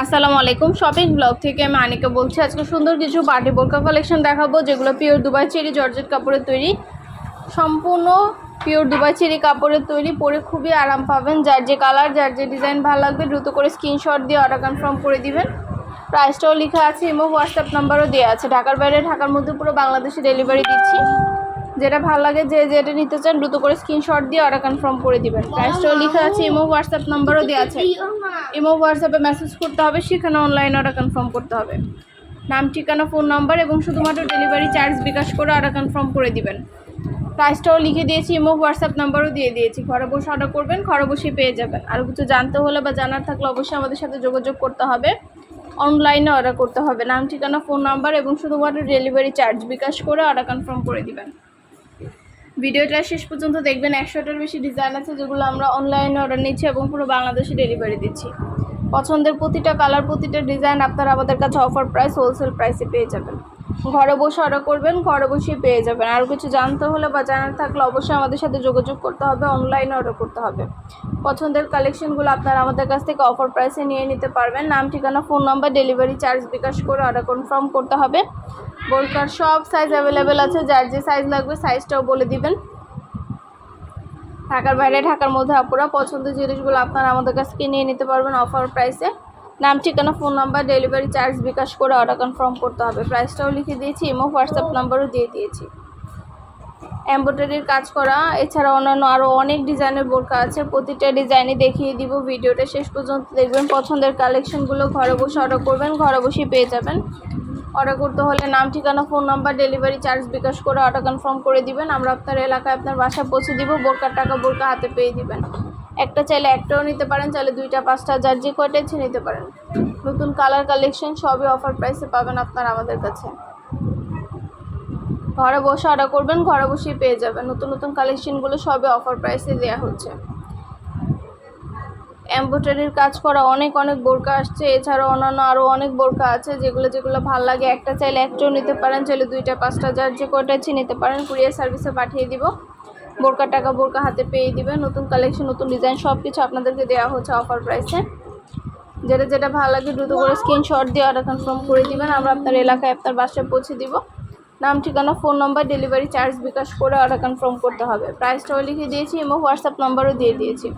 আসসালামু আলাইকুম। Shopping blog থেকে আমি আনিকা বলছি। আজকে সুন্দর কিছু পার্টি বোরকা কালেকশন দেখাবো, যেগুলো পিওর দুবাই চেরি জর্জেট কাপড়ের তৈরি। সম্পূর্ণ পিওর দুবাই চেরি কাপড়ের তৈরি। পরে খুবই আরাম পাবেন। যার যে কালার যার যে ডিজাইন ভালো লাগবে, দ্রুত করে স্ক্রিনশট দিয়ে অর্ডার কনফার্ম করে দিবেন। প্রাইসটাও লেখা আছে এবং হোয়াটসঅ্যাপ নাম্বারও দেওয়া আছে। ঢাকার বাইরে, ঢাকার মধ্যে পুরো বাংলাদেশে ডেলিভারি দিচ্ছি। যেটা ভালো লাগে, যে যেটা নিতে চান, দ্রুত করে স্ক্রিনশট দিয়ে অর্ডার কনফার্ম করে দিবেন। প্রাইসটাও লেখা আছে, ইমো হোয়াটসঅ্যাপ নাম্বারও দেওয়া আছে। ইমো হোয়াটসঅ্যাপে মেসেজ করতে হবে, সেখানে অনলাইন অর্ডার কনফার্ম করতে হবে। নাম, ঠিকানা ফোন নাম্বার এবং শুধুমাত্র ডেলিভারি চার্জ বিকাশ করে অর্ডার কনফার্ম করে দিবেন। প্রাইসটাও লিখে দিয়েছি, ইমো হোয়াটসঅ্যাপ নাম্বারও দিয়ে দিয়েছি। ঘরে বসে অর্ডার করবেন, ঘরে বসেই পেয়ে যাবেন। আর কিছু জানতে হলে বা জানার থাকলে অবশ্যই আমাদের সাথে যোগাযোগ করতে হবে। অনলাইনে অর্ডার করতে হবে। নাম, ঠিকানা ফোন নাম্বার এবং শুধুমাত্র ডেলিভারি চার্জ বিকাশ করে অর্ডার কনফার্ম করে দিবেন। ভিডিওটা শেষ পর্যন্ত দেখবেন। একশোটার বেশি ডিজাইন আছে যেগুলো আমরা অনলাইনে অর্ডার নিচ্ছি এবং পুরো বাংলাদেশে ডেলিভারি দিচ্ছি। পছন্দের প্রতিটা কালার প্রতিটা ডিজাইন আপনারা আমাদের কাছে অফার প্রাইস হোলসেল প্রাইসে পেয়ে যাবেন। ঘরে বসে অর্ডার করবেন, ঘরে বসেই পেয়ে যাবেন। আর কিছু জানতে হলে বা জানার থাকলে অবশ্যই আমাদের সাথে যোগাযোগ করতে হবে অনলাইনে অর্ডার করতে হবে। পছন্দের কালেকশনগুলো আপনারা আমাদের কাছ থেকে অফার প্রাইসে নিয়ে নিতে পারবেন। নাম, ঠিকানা phone number delivery charge bKash করে অর্ডার কনফার্ম করতে হবে। বোরকার সব সাইজ অ্যাভেলেবেল আছে, যার যে সাইজ লাগবে সাইজটাও বলে দিবেন। ঢাকার বাইরে, ঢাকার মধ্যে আপুরা পছন্দের জিনিসগুলো আপনারা আমাদের কাছ থেকে নিয়ে নিতে পারবেন অফার প্রাইসে নাম, ঠিকানা, phone number, delivery charge bKash করে অর্ডার কনফার্ম করতে হবে। প্রাইসটাও লিখে দিয়েছি এবং হোয়াটসঅ্যাপ নাম্বারও দিয়ে দিয়েছি। এমব্রয়ডারির কাজ করা, এছাড়া অন্যান্য আরও অনেক ডিজাইনের বোরকা আছে। প্রতিটা ডিজাইনই দেখিয়ে দিব, ভিডিওটা শেষ পর্যন্ত দেখবেন। পছন্দের কালেকশনগুলো ঘরে বসে অর্ডার করবেন, ঘরে বসেই পেয়ে যাবেন। অর্ডার করতে হলে নাম, ঠিকানা phone number delivery charge bKash করে অর্ডার কনফার্ম করে দিবেন। আমরা আপনার এলাকায় আপনার বাসায় পৌঁছে দিব বোরকার টাকা বোরকা হাতে পেয়ে দিবেন। একটা চাইলে একটাও নিতে পারেন, চাইলে দুইটা, পাঁচটা, যার যে কয়টা ইচ্ছে নিতে পারেন। নতুন কালার কালেকশন সবই অফার প্রাইসে পাবেন আপনারা আমাদের কাছে। ঘরে বসে অর্ডার করবেন, ঘরে বসেই পেয়ে যাবেন। নতুন নতুন কালেকশনগুলো সবই অফার প্রাইসে দেওয়া হচ্ছে। এমব্রয়ডারির কাজ করা অনেক অনেক বোরকা আসছে। এছাড়াও অন্যান্য আরও অনেক বোরকা আছে, যেগুলো যেগুলো ভালো লাগে। একটা চাইলে একটাও নিতে পারেন, চাইলে দুইটা, পাঁচটা, যার যে ইচ্ছে নিতে পারেন কুরিয়ার সার্ভিসে পাঠিয়ে দিব। বোরকার টাকা বোরকা হাতে পেয়ে দিবেন। নতুন কালেকশন নতুন ডিজাইন সব কিছু আপনাদেরকে দেওয়া হচ্ছে অফার প্রাইসে যেটা যেটা ভালো লাগে দ্রুত করে স্ক্রিনশট দিয়ে অর্ডার কনফার্ম করে দিবেন। আমরা আপনার এলাকায় আপনার বাসায় পৌঁছে দিব। নাম, ঠিকানা phone number delivery charge bKash করে অর্ডার কনফার্ম করতে হবে। প্রাইসটাও লিখে দিয়েছি এবং হোয়াটসঅ্যাপ নাম্বারও দিয়ে দিয়েছি।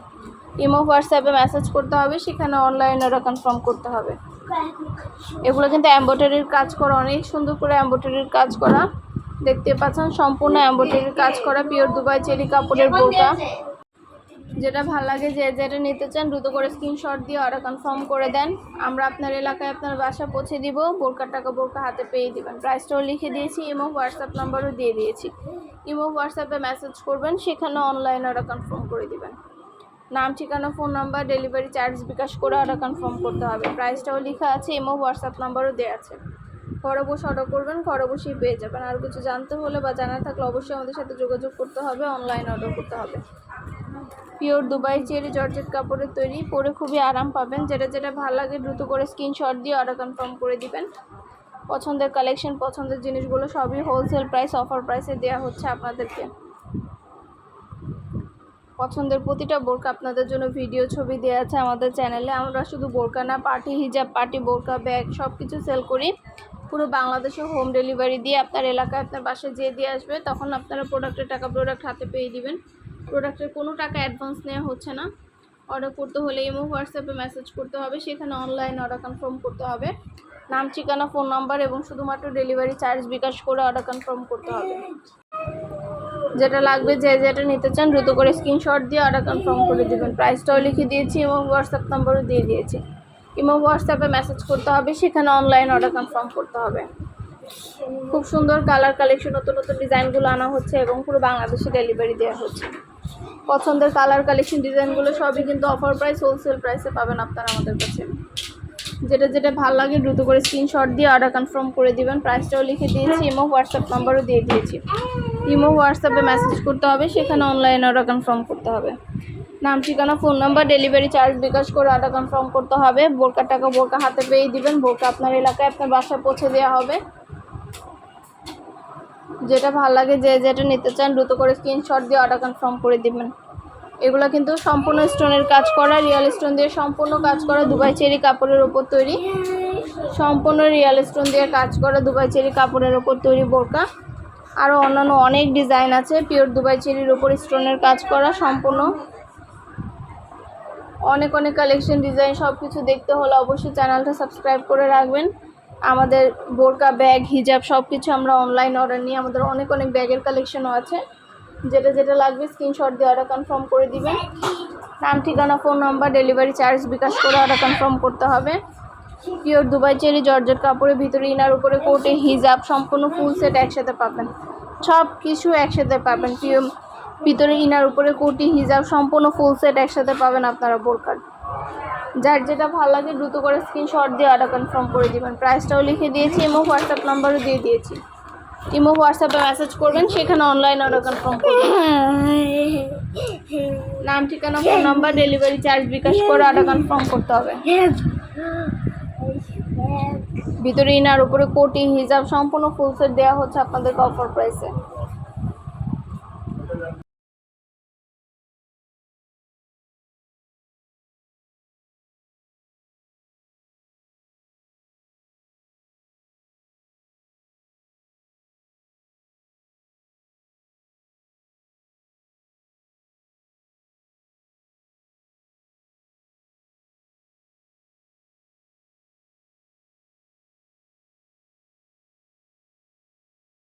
ইমো হোয়াটসঅ্যাপে মেসেজ করতে হবে, সেখানে অনলাইন অর্ডার কনফার্ম করতে হবে। এগুলো কিন্তু এম্ব্রয়ডারির কাজ করা, অনেক সুন্দর করে এম্ব্রয়ডারির কাজ করা। দেখতে পাচ্ছেন, সম্পূর্ণ এম্ব্রয়ডারির কাজ করা পিওর দুবাই চেরি কাপড়ের বোরকা যেটা ভালো লাগে যে যেটা নিতে চান, দ্রুত করে স্ক্রিনশট দিয়ে অর্ডার কনফার্ম করে দেন। আমরা আপনার এলাকায় আপনার বাসা পৌঁছে দিব বোরকার টাকা বোরকা হাতে পেয়ে দিবেন। প্রাইসটাও লিখে দিয়েছি ইমো হোয়াটসঅ্যাপ নাম্বারও দিয়ে দিয়েছি। ইমো হোয়াটসঅ্যাপে মেসেজ করবেন, সেখানে অনলাইন অর্ডার কনফার্ম করে দিবেন। নাম, ঠিকানা phone number delivery charge bKash করে অর্ডার কনফার্ম করতে হবে। প্রাইসটাও লেখা আছে ইমো হোয়াটসঅ্যাপ নাম্বারও দেওয়া আছে। ঘরে অর্ডার করবেন ঘরে বসেই পেয়ে যাবেন। আর কিছু জানতে হলে বা জানার থাকলে অবশ্যই আমাদের সাথে যোগাযোগ করতে হবে অনলাইন অর্ডার করতে হবে। পিওর দুবাই চেরি জর্জেট কাপড়ের তৈরি, পরে খুবই আরাম পাবেন। যেটা যেটা ভালো লাগে, দ্রুত করে স্ক্রিনশট দিয়ে অর্ডার কনফার্ম করে দিবেন। পছন্দের কালেকশন পছন্দের জিনিসগুলো সবই হোলসেল প্রাইস অফার প্রাইসে দেওয়া হচ্ছে আপনাদেরকে। পছন্দের প্রতিটা বোরকা আপনাদের জন্য ভিডিও ছবি দেওয়া আছে আমাদের চ্যানেলে আমরা শুধু বোরকা না পার্টি হিজাব পার্টি বোরকা ব্যাগ সব কিছু সেল করি। পুরো বাংলাদেশে হোম ডেলিভারি দিয়ে আপনার এলাকায় আপনার বাসায় যেয়ে দিয়ে আসবে, তখন আপনারা প্রোডাক্টের টাকা প্রোডাক্ট হাতে পেয়ে দিবেন। প্রোডাক্টের কোনো টাকা অ্যাডভান্স নেওয়া হচ্ছে না। অর্ডার করতে হলে ইমো, হোয়াটসঅ্যাপে মেসেজ করতে হবে, সেখানে অনলাইন অর্ডার কনফার্ম করতে হবে। নাম, ঠিকানা ফোন নাম্বার এবং শুধুমাত্র ডেলিভারি চার্জ বিকাশ করে অর্ডার কনফার্ম করতে হবে। যেটা লাগবে যে যেটা নিতে চান, দ্রুত করে স্ক্রিনশট দিয়ে অর্ডার কনফার্ম করে দেবেন। প্রাইসটাও লিখে দিয়েছি এবং হোয়াটসঅ্যাপ নাম্বারও দিয়ে দিয়েছি। এবং হোয়াটসঅ্যাপে মেসেজ করতে হবে, সেখানে অনলাইন অর্ডার কনফার্ম করতে হবে। খুব সুন্দর কালার কালেকশন নতুন নতুন ডিজাইনগুলো আনা হচ্ছে এবং পুরো বাংলাদেশে ডেলিভারি দেওয়া হচ্ছে। পছন্দের কালার কালেকশন ডিজাইনগুলো সবই কিন্তু অফার প্রাইস হোলসেল প্রাইসে পাবেন আপনারা আমাদের কাছে। যেটা যেটা ভালো লাগে দ্রুত করে স্ক্রিনশট দিয়ে অর্ডার কনফার্ম করে দিবেন। প্রাইসটাও লিখে দিয়েছি ইমো হোয়াটসঅ্যাপ নাম্বারও দিয়ে দিয়েছি। ইমো হোয়াটসঅ্যাপে মেসেজ করতে হবে, সেখানে অনলাইন অর্ডার কনফার্ম করতে হবে। নাম, ঠিকানা phone number delivery charge bKash করে অর্ডার কনফার্ম করতে হবে। বোরকার টাকা বোরকা হাতে পেয়ে দিবেন। বোরকা আপনার এলাকায় আপনার বাসায় পৌঁছে দেওয়া হবে। যেটা ভালো লাগে যে যেটা নিতে চান, দ্রুত করে স্ক্রিনশট দিয়ে অর্ডার কনফার্ম করে দিবেন। এগুলো কিন্তু সম্পূর্ণ স্টোনের কাজ করা রিয়েল স্টোন দিয়ে সম্পূর্ণ কাজ করা, দুবাই চেরি কাপড়ের ওপর তৈরি। সম্পূর্ণ রিয়েল স্টোন দিয়ে কাজ করা, দুবাই চেরি কাপড়ের ওপর তৈরি বোরকা। আরও অন্যান্য অনেক ডিজাইন আছে। পিওর দুবাই চেরির ওপর স্টোনের কাজ করা, সম্পূর্ণ অনেক অনেক কালেকশন ডিজাইন সব কিছু দেখতে হলে অবশ্যই চ্যানেলটা সাবস্ক্রাইব করে রাখবেন। আমাদের বোরকা ব্যাগ, হিজাব সব কিছু আমরা অনলাইন অর্ডার নিই আমাদের অনেক অনেক ব্যাগের কালেকশনও আছে। যেটা যেটা লাগবে স্ক্রিনশট দিয়ে অর্ডার কনফার্ম করে দিবেন। নাম, ঠিকানা phone number delivery charge bKash করে অর্ডার কনফার্ম করতে হবে। পিওর দুবাই চেরি, জর্জেট কাপড়ের ভিতরে, ইনার উপরে, কোটে, হিজাব সম্পূর্ণ ফুল সেট একসাথে পাবেন। সব কিছু একসাথে পাবেন। পিওর ভিতরে ইনার উপরে কোটি, হিজাব, সম্পূর্ণ ফুল সেট একসাথে পাবেন আপনারা বোরকার যার যেটা ভালো লাগে দ্রুত করে স্ক্রিনশট দিয়ে অর্ডার কনফার্ম করে দিবেন। প্রাইসটাও লিখে দিয়েছি এবং হোয়াটসঅ্যাপ নাম্বারও দিয়ে দিয়েছি। ইমো হোয়াটসঅ্যাপে মেসেজ করবেন, সেখানে অনলাইন অর্ডার কনফার্ম করবেন নাম, ঠিকানা phone number delivery charge bKash করে অর্ডার কনফার্ম করতে হবে। ভিতরে ইনার উপরে কোটি, হিজাব, সম্পূর্ণ ফুল সেট দেওয়া হচ্ছে আপনাদের অফার প্রাইসে